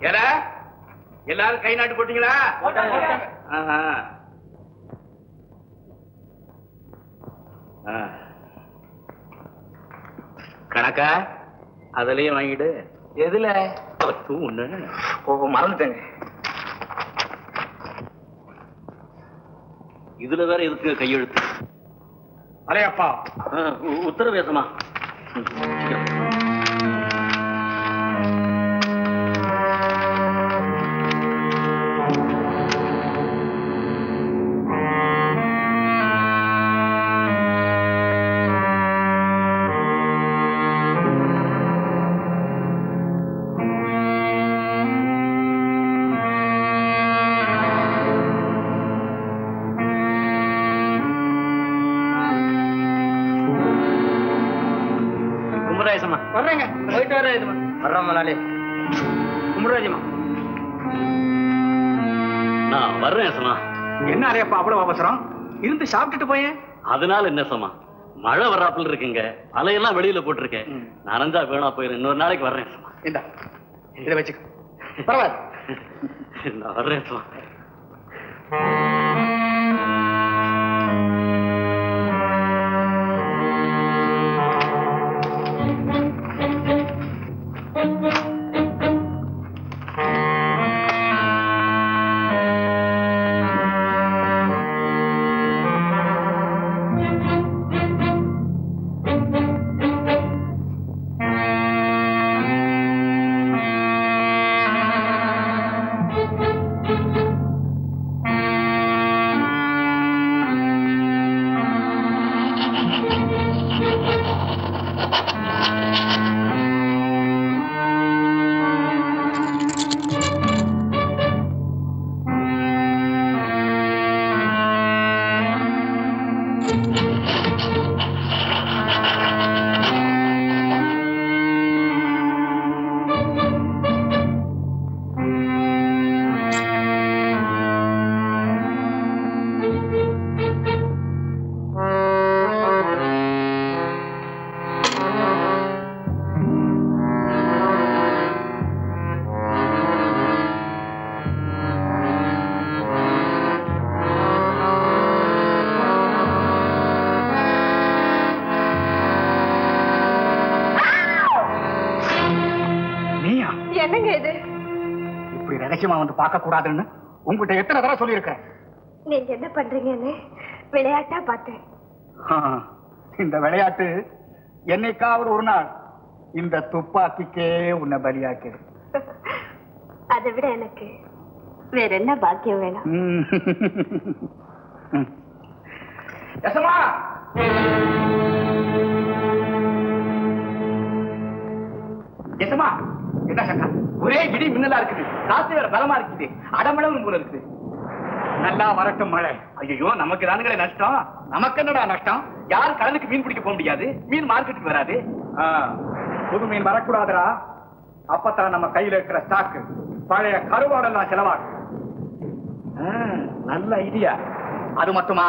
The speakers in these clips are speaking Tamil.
ஏடா எல்லாரும் கை நாட்டு போட்டீங்களா. கணக்கா அதுலயே வாங்கிடு. எதுல? பத்து ஒண்ணு. மறந்துட்டேங்க. இதுல வேற எதுக்கு கையெழுத்து? அலையப்பா உத்தரவேசமா வர்றேங்க. போயிட்டு வரேன் இதுமா வர்றோம் முதலாளி. குமராஜமா நான் வர்றேன் சமா என்ன அலையப்பா அவ்வளவு அவசரம்? இருந்து சாப்பிட்டுட்டு போயேன் அதனால என்ன சமா மழை வர்றாப்புல இருக்குங்க. அலையெல்லாம் வெளியில போட்டிருக்கேன். நனைஞ்சா வேணா போயிரு இன்னொரு நாளைக்கு வர்றேன் சமா இந்தா. இதை வச்சுக்க. பரவாயில்ல. நான் வர்றேன் ரகசியமா வந்து பார்க்க கூடாதுன்னு உங்ககிட்ட எத்தனை தடவை சொல்லியிருக்கிறேன் நீங்க என்ன பண்றீங்கன்னு விளையாட்டா பார்த்தேன். இந்த விளையாட்டு என்னைக்காவது ஒரு நாள் இந்த துப்பாக்கிக்கே உன்னை பலியாக்கிடு அதை விட எனக்கு வேற என்ன பாக்கியம் வேணும். யசமா யசமா என்ன சக்கா ஒரே இடி மின்னலா இருக்குது. காத்து வேற பலமா இருக்குது. அடமளவு போல இருக்குது. நல்லா வரட்டும் மழை. ஐயோ நமக்கு தானுங்களே நஷ்டம். நமக்கு என்னடா நஷ்டம்? யாரும் கடலுக்கு மீன் பிடிக்க போக முடியாது? மீன் மார்க்கெட்டுக்கு வராது. புது மீன் வரக்கூடாதுடா. அப்பத்தான் நம்ம கையில இருக்கிற ஸ்டாக்கு பழைய கருவாடெல்லாம் செலவாகும். நல்ல ஐடியா அது மட்டுமா?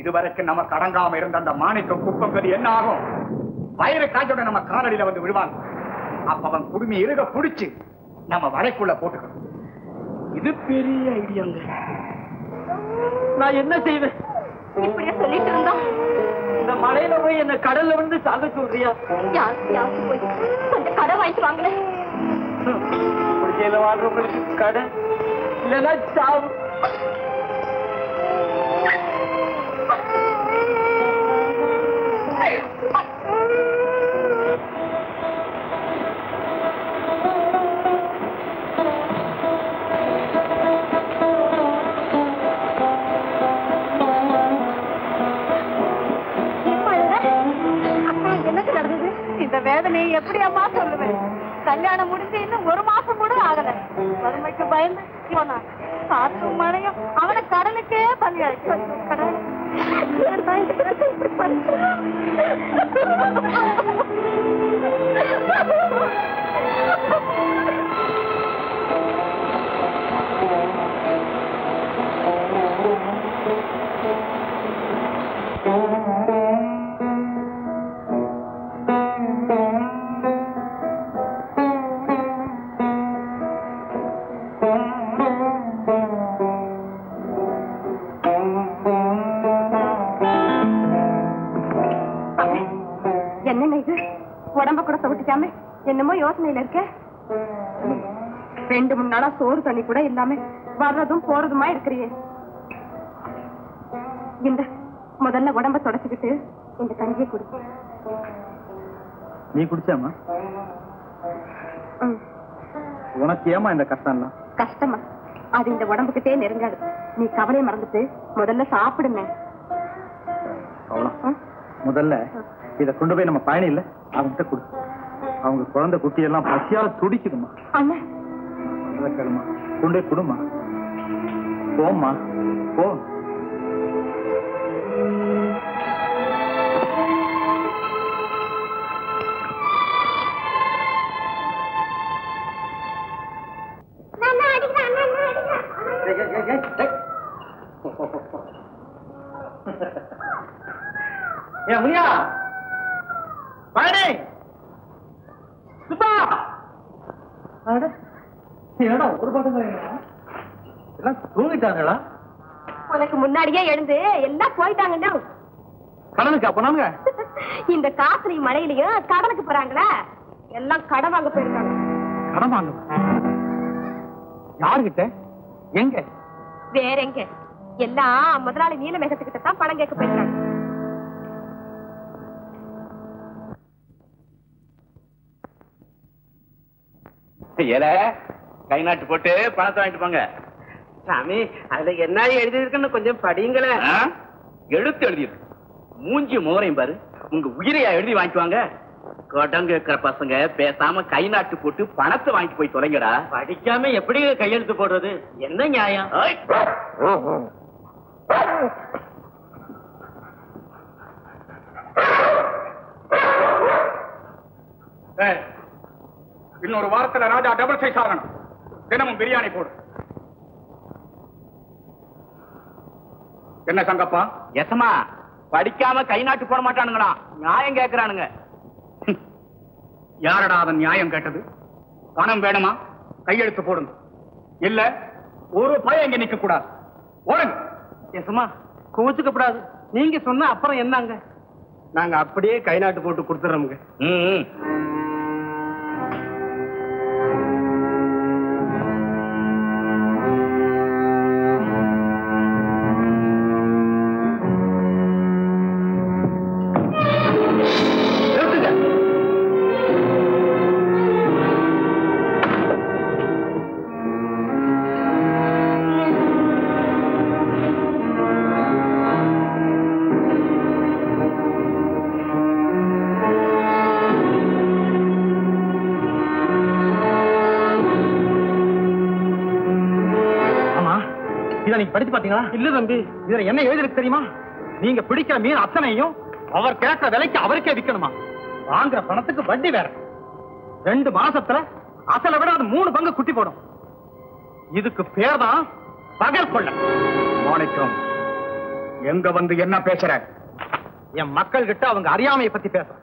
இதுவரைக்கும் நம்ம கடங்காம இருந்த அந்த மாணிக்க குப்பங்கள் என்ன ஆகும்? வயிறு காய்ச்சோட நம்ம காலடியில வந்து விடுவாங்க அப்ப அவன் குடுமி இருக புடிச்சு நம்ம வலைக்குள்ள போட்டுக்கணும். இது பெரிய ஐடியாங்க. நான் என்ன செய்வேன்? இப்படியே சொல்லிட்டு இருந்தோம். இந்த மலையில போய் என்ன கடல்ல வந்து சாக சொல்றியா? யார் யாரு போய்? கொஞ்சம் கடை வாங்கிட்டு வாங்களேன் வாழ்றவங்களுக்கு கடை இல்லைன்னா சாவு. இந்த வேதனையை எப்படி அம்மா சொல்லுவேன் கல்யாணம் முடிஞ்சு இன்னும் ஒரு மாசம் கூட ஆகல. வறுமைக்கு பயந்து போனான் காற்றும் மழையும் அவனை கடலுக்கே பலியாச்சு கடவுளே, இப்படி உடம்ப கூட தொட்டிக்காம என்னமோ யோசனையில இருக்க? ரெண்டு மூணு நாளா சோறு தண்ணி கூட இல்லாம வர்றதும் போறதுமா இருக்கிறியே. இந்த முதல்ல உடம்ப தொடச்சுக்கிட்டு இந்த கஞ்சியை குடி. நீ குடிச்சாமா உனக்கு ஏமா இந்த கஷ்டம்லாம் கஷ்டமா. அது இந்த உடம்புக்கிட்டே நெருங்காது. நீ கவலையை மறந்துட்டு முதல்ல சாப்பிடுங்க அவ்வளோ ம்? முதல்ல இத கொண்டு போய் நம்ம பயணி இல்ல. அவன்கிட்ட கொடு. அவங்க குழந்தை குட்டி எல்லாம் பசியால துடிக்குதுமா கொண்டு போய் கொடுமா போம்மா. போ. ஏ முனியா. என்னடா ஒரு பக்கம் எல்லாம் தூங்கிட்டாங்களா? உனக்கு முன்னாடியே எழுந்து எல்லாம் போயிட்டாங்கண்ணா கடனுக்கா போனாங்க இந்த காசுலையும் மழையிலையும் கடனுக்கு போறாங்களா. எல்லாம் கடன் வாங்க போயிருக்காங்க. கடன் வாங்க. யாருகிட்ட? எங்க? வேற எங்க? எல்லாம் முதலாளி நீலமேகத்துக்கிட்ட தான் பணம் கேட்க போயிருக்காங்க. ஏல கை நாட்டு போட்டு பணத்தை வாங்கிட்டு போங்க. சாமி அதுல என்ன எழுதி இருக்குன்னு கொஞ்சம் படிங்களேன் ஆ? எழுத்து எழுதிரு மூஞ்சி முகரையும் பாரு. உங்க உயிரையா எழுதி வாங்கிக்குவாங்க? கடன் கேட்கிற பசங்க பேசாம கை நாட்டு போட்டு பணத்தை வாங்கிட்டு போய் தொலைங்கடா. படிக்காம எப்படி கையெழுத்து போடுறது? என்ன நியாயம்! இன்னொரு வாரத்துல ராஜா டபுள் சைஸ் ஆகணும். தினமும் பிரியாணி போடு. என்ன சங்கப்பா? எசமா படிக்காம கை நாட்டு போட மாட்டானுங்களா நியாயம் கேக்குறானுங்க. யாரடா அவன் நியாயம் கேட்டது? பணம் வேணுமா? கையெழுத்து போடுங்க. இல்ல ஒரு பயம் இங்க நிக்க கூடாது ஓடுங்க. எசமா கோச்சுக்கப்படாது நீங்க சொன்ன அப்புறம் என்னங்க? நாங்க அப்படியே கை நாட்டு போட்டு கொடுத்துறோமுங்க. நீங்க படிச்சு பாத்தீங்களா இல்ல தம்பி. இதுல என்ன எழுதிருக்கு தெரியுமா? நீங்க பிடிக்கிற மீன் அத்தனையும் அவர் கேட்கிற விலைக்கு அவருக்கே விக்கணுமா? வாங்குற பணத்துக்கு வட்டி வேற. ரெண்டு மாசத்துல அசலை விட அது மூணு பங்கு குட்டி போடும். இதுக்கு பேர் தான் பகல் கொள்ள மாணிக்கம் எங்க வந்து என்ன பேசுற? என் மக்கள் கிட்ட அவங்க அறியாமையை பத்தி பேசுற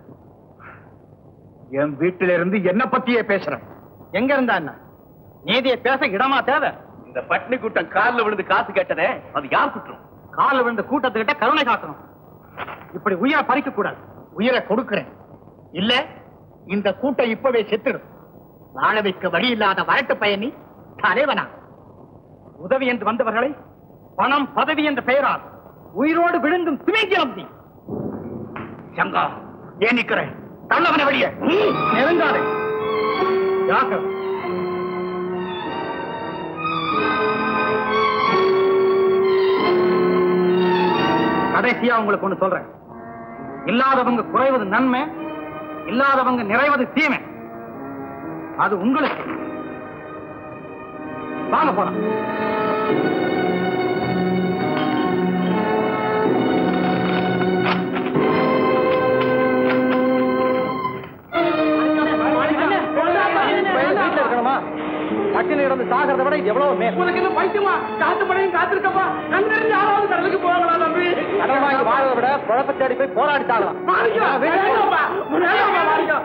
என் வீட்டில இருந்து என்ன பத்தியே பேசுற? எங்க இருந்தா என்ன? நீதியை பேச இடமா தேவை? இந்த பட்னி கூட்டம் கால்ல விழுந்து காசு கேட்டதே அது யார் குற்றம்? காலில் விழுந்த கூட்டத்துக்கிட்ட கருணை காட்டணும். இப்படி உயிரை பறிக்க கூடாது. உயிரை கொடுக்கிறேன். இல்ல இந்த கூட்டம் இப்பவே செத்துடும். வாழ வைக்க வழி இல்லாத வரட்டு பயணி தலைவனா. உதவி என்று வந்தவர்களை பணம் பதவி என்ற பெயரால் உயிரோடு விழுந்தும் திமிங்கிலம் நீ. சங்கா ஏன் நிக்கிறேன் தள்ளவன வெளிய. நெருங்காதே. ஜாக்கிரதை. கடைசியா உங்களுக்கு ஒண்ணு சொல்றேன். இல்லாதவங்க குறைவது நன்மை இல்லாதவங்க நிறைவது தீமை. அது உங்களுக்கு. வாங்க போலாம். இது எவ்வளவு உனக்கு என்ன பைத்தியமா? காத்து படையும் காத்திருக்கப்பா. கண்ணிருந்து யாராவது கடலுக்கு போகலாம் தம்பி? கடன் வாங்கி வாழறத விட குழப்ப தேடி போய் போராடித்தாங்களாம் மாறிக்கோ மாறிக்கோ மாறிக்கோ